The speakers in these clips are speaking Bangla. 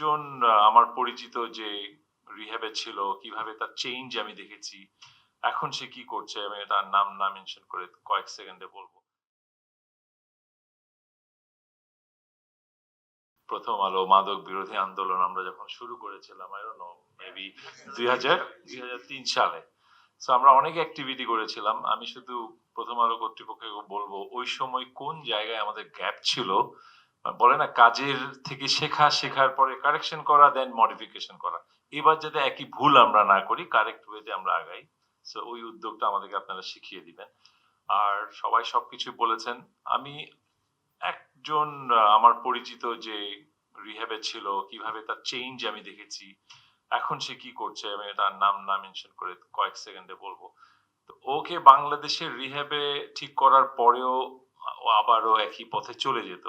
একজন আমার পরিচিত যে রিহ্যাবে ছিল, কীভাবে তার চেঞ্জ আমি দেখেছি, এখন সে কি করছে, আমি তার নাম না মেনশন করে কয়েক সেকেন্ডে বলব। প্রথম আলো, মাদক বিরোধী আন্দোলন আমরা যখন শুরু করেছিলাম আই নো মেবি দুই হাজার দুই হাজার তিন সালে। তো আমরা অনেক অ্যাক্টিভিটি করেছিলাম। আমি শুধু প্রথম আলো কর্তৃপক্ষকে বলব, ওই সময় কোন জায়গায় আমাদের গ্যাপ ছিল বলে না, কাজের থেকে শেখা, শেখার পরে কারেকশন করা দেন মডিফিকেশন করা। এবার যাতে একই ভুল আমরা না করি কারেক্ট ওয়েতে আমরা আগাই। সো ওই উদ্যোগটা আমাদেরকে আপনারা শিখিয়ে দিবেন। আর সবাই সবকিছু বলেছেন। আমি একজন আমার পরিচিত যে রিহ্যাবে ছিল, কীভাবে তার চেঞ্জ আমি দেখেছি, এখন সে কি করছে, আমি তার নাম না মেনশন করে কয়েক সেকেন্ডে বলব। তো ওকে বাংলাদেশের রিহ্যাবে ঠিক করার পরেও আবারও একই পথে চলে যেত।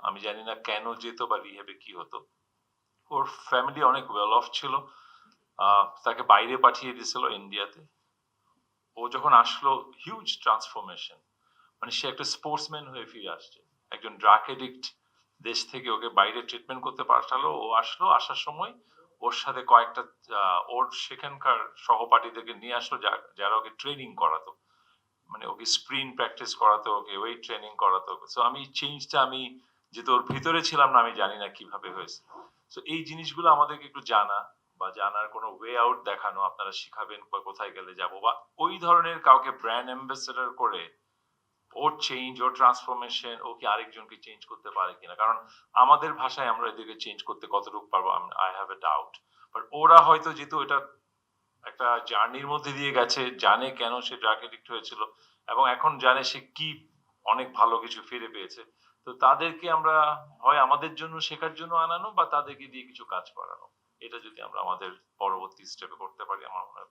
আমি জানি না কেন যেত বা রিহ্যাবে কি হতো। ওর ফ্যামিলি অনেক ওয়েল অফ ছিল। তাকে বাইরে পাঠিয়ে দিয়েছিল ইন্ডিয়াতে। ও যখন আসলো হিউজ ট্রান্সফরমেশন মানে সে একটা স্পোর্টসম্যান হয়ে ফিরে আসছে। একজন ড্রাগ এডিক্ট দেশ থেকে ওকে বাইরে ট্রিটমেন্ট করতে পাঠালো। ও আসলো, আসার সময় ওর সাথে কয়েকটা ওর সেখানকার সহপাঠীদেরকে নিয়ে আসলো যারা ওকে ট্রেনিং করাতো। মানে ওকে স্প্রিন প্র্যাকটিস করাতো, ওকে ওয়েট ট্রেনিং করাতো। সো আমি চেঞ্জটা আমি যেহেতু ওর ভিতরে ছিলাম না, আমি জানি না কীভাবে হয়েছে। তো এই জিনিসগুলো আমাদেরকে একটু জানা বা জানার কোনো ওয়ে আউট দেখানো, আপনারা শিখাবেন বা কোথায় গেলে যাব বা ওই ধরনের কাউকে ব্র্যান্ড অ্যাম্বাসেডর করে ওর চেঞ্জ ওর ট্রান্সফরমেশন ও কি আরেকজনকে চেঞ্জ করতে পারে কিনা? কারণ আমাদের ভাষায় আমরা এদেরকে চেঞ্জ করতে কতটুকু পারব? I have a doubt but ওরা হয়তো যেহেতু এটা একটা জার্নির মধ্যে দিয়ে গেছে, জানে কেন সে ড্রাগ এডিক্ট হয়েছিল এবং এখন জানে সে কি অনেক ভালো কিছু ফিরে পেয়েছে। তো তাদেরকে আমরা হয় আমাদের জন্য শেখার জন্য আনানো বা তাদেরকে দিয়ে কিছু কাজ করানো। এটা যদি আমরা আমাদের পরবর্তী স্টেপে করতে পারি, আমার মনে হয়